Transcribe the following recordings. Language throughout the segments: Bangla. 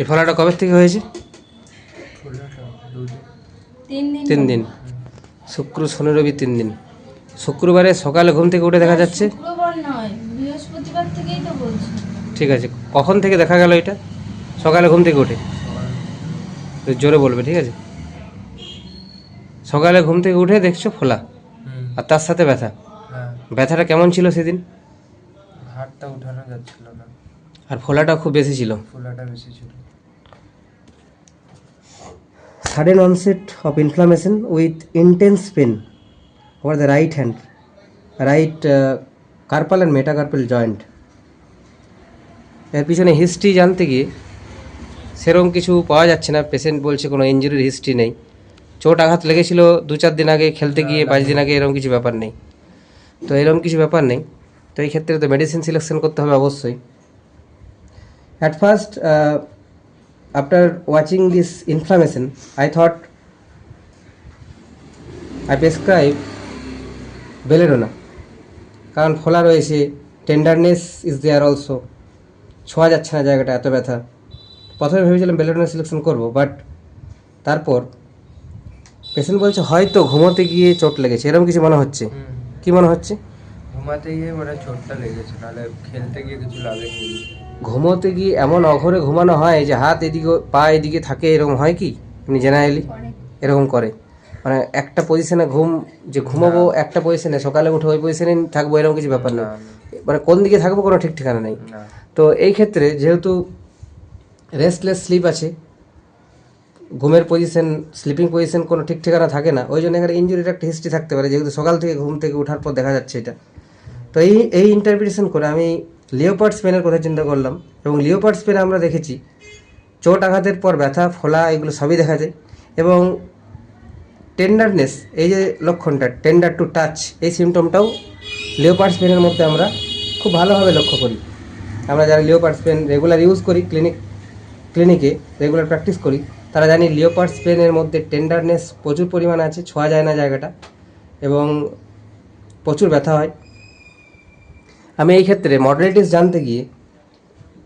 এই ফলাটা কবে থেকে হয়েছে? তিন দিন শুক্র শনি রবি তিন দিন। শুক্রবারে সকালে ঘুম থেকে উঠে দেখা যাচ্ছে? ঠিক আছে কখন থেকে দেখা গেল এটা? সকালে ঘুম থেকে উঠে? সকাল জোরে বলবে ঠিক আছে? সকালে ঘুম থেকে উঠে দেখছ ফোলা? আর তার সাথে ব্যথা? হ্যাঁ। ব্যথাটা কেমন ছিল সেদিন? হাতটা উঠানো যাচ্ছিল না। আর ফোলাটা খুব বেশি ছিল। ফোলাটা বেশি ছিল। Sudden onset of inflammation with intense pain over the right hand, right uh, carpal and metacarpal joint. এর পিছনে হিস্ট্রি জানতে গিয়ে সেরকম কিছু পাওয়া যাচ্ছে না। পেশেন্ট বলছে কোনো ইঞ্জুরির হিস্ট্রি নেই। চোট আঘাত লেগেছিল দু চার দিন আগে খেলতে গিয়ে পাঁচ দিন আগে এরকম কিছু ব্যাপার নেই। তো এরকম কিছু ব্যাপার নেই। তো এই ক্ষেত্রে তো মেডিসিন সিলেকশন করতে হবে অবশ্যই। At first after watching this inflammation, I thought I prescribe belladonna কারণ ফোলা রয়েছে টেন্ডারনেস ইজ দেয়ার অলসো ছোঁয়া যাচ্ছে না জায়গাটা এত ব্যথা। প্রথমে ভেবেছিলাম বেলেডোনা সিলেকশন করব বাট তারপর পেশেন্ট বলছে হয়তো ঘুমোতে গিয়ে চোট লেগেছে। এরকম কিছু মনে হচ্ছে? কি মনে হচ্ছে? ঘুমাতে গিয়ে মানে চোটটা লেগেছে নাহলে খেলতে গিয়ে কিছু লাগেনি ঘুমোতে গিয়ে এমন অঘরে ঘুমানো হয় যে হাত এদিকে পা এদিকে থাকে এরকম হয় কি? এমনি জেনারেলি এরকম করে। মানে একটা পজিশনে ঘুম যে ঘুমাবো একটা পজিশনে সকালে উঠে ওই পজিশনে থাকব এরকম কিছু ব্যাপার না। মানে কোন দিকে থাকব কোনো ঠিক ঠিকানা নেই। তো এই ক্ষেত্রে যেহেতু রেস্টলেস স্লিপ আছে ঘুমের পজিশন স্লিপিং পজিশন কোনো ঠিক ঠিকানা থাকে না ওই জন্য এখানে ইঞ্জুরির একটা হিস্ট্রি থাকতে পারে যেহেতু সকাল থেকে ঘুম থেকে ওঠার পর দেখা যাচ্ছে এটা। তো এই এই ইন্টারপ্রিটেশন করে আমি লিওপার্ড স্পেনের কথা চিন্তা করলাম? এবং লিওপার্ড স্পেনে আমরা দেখেছি, চোট আঘাতের পর ব্যথা, ফোলা, এগুলো সবই দেখা যায়। এবং টেন্ডারনেস এই যে লক্ষণটা টেন্ডার টু টাচ এই সিমটমটাও লিওপার্ড স্পেনের মধ্যে আমরা খুব ভালোভাবে লক্ষ্য করি। আমরা যারা লিওপার্ড স্পেন রেগুলার ইউজ করি ক্লিনিক ক্লিনিকে রেগুলার প্র্যাকটিস করি, তারা জানি লিওপার্ড স্পেনের মধ্যে টেন্ডারনেস প্রচুর পরিমাণে আছে, ছোঁয়া যায় না জায়গাটা। এবং প্রচুর ব্যথা হয়। আমি এই ক্ষেত্রে মডারেটিস জানতে গিয়ে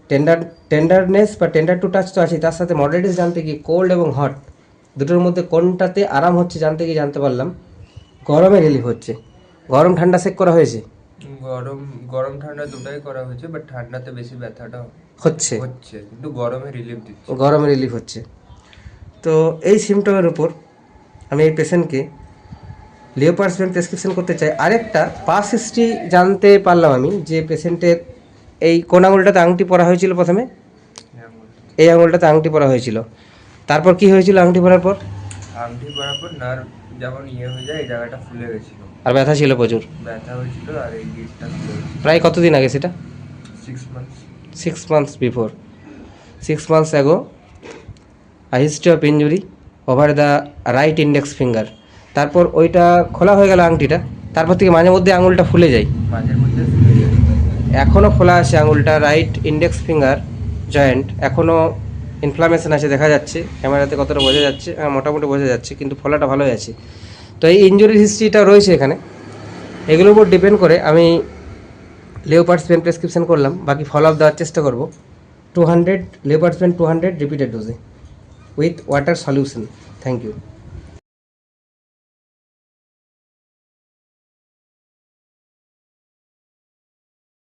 টেন্ডার টেন্ডারনেস বা টেন্ডার টু টাচ তো আছে তার সাথে মডারেটিস জানতে গিয়ে কোল্ড এবং হট দুটোর মধ্যে কোনটাতে আরাম হচ্ছে জানতে গিয়ে জানতে পারলাম। গরমে রিলিফ হচ্ছে। গরম ঠান্ডা চেক করা হয়েছে? গরম গরম ঠান্ডা দুটাই করা হয়েছে বাট ঠান্ডাতে বেশি ব্যথাটা হচ্ছে। হচ্ছে কিন্তু গরমে রিলিফ দিচ্ছে। গরমে রিলিফ হচ্ছে। তো এই সিমটমের উপর আমি এই পেশেন্টকে লিওপার্সমেন্ট প্রেসক্রিপশন করতে চাই। আরেকটা পাস হিস্ট্রি জানতে পারলাম আমি যে পেশেন্টের এই কোন আঙুলটাতে আংটি পরা হয়েছিল প্রথমে? হ্যাঁ, এই আঙুলটাতে আংটি পরা হয়েছিল। তারপর কি হয়েছিল আংটি পরার পর? আংটি পরার পর নার্ভ যেমন ইয়ে হয়ে যায় এই জায়গাটা ফুলে গেছিল। আর ব্যথা ছিল প্রচুর? ব্যথা হয়েছিল আর এই গিটটা প্রায় কতদিন আগে সেটা? Six months six months before six months ago a history of injury over the right index finger তারপর ওইটা খোলা হয়ে গেল আংটিটা তারপর থেকে মাঝে মধ্যে আঙুলটা ফুলে যায়। এখনও খোলা আছে আঙুলটা রাইট ইন্ডেক্স ফিঙ্গার জয়েন্ট এখনও ইনফ্লামেশন আছে দেখা যাচ্ছে ক্যামেরাতে কতটা বোঝা যাচ্ছে হ্যাঁ মোটামুটি বোঝা যাচ্ছে কিন্তু ফলাটা ভালোই আছে। তো এই ইঞ্জুরির হিস্ট্রিটা রয়েছে এখানে। এগুলোর উপর ডিপেন্ড করে আমি লেওপার্ডস পেন প্রেসক্রিপশন করলাম বাকি ফলো আপ দেওয়ার চেষ্টা করব। Two hundred leopard's bane two hundred repeated ডোজে with water solution thank you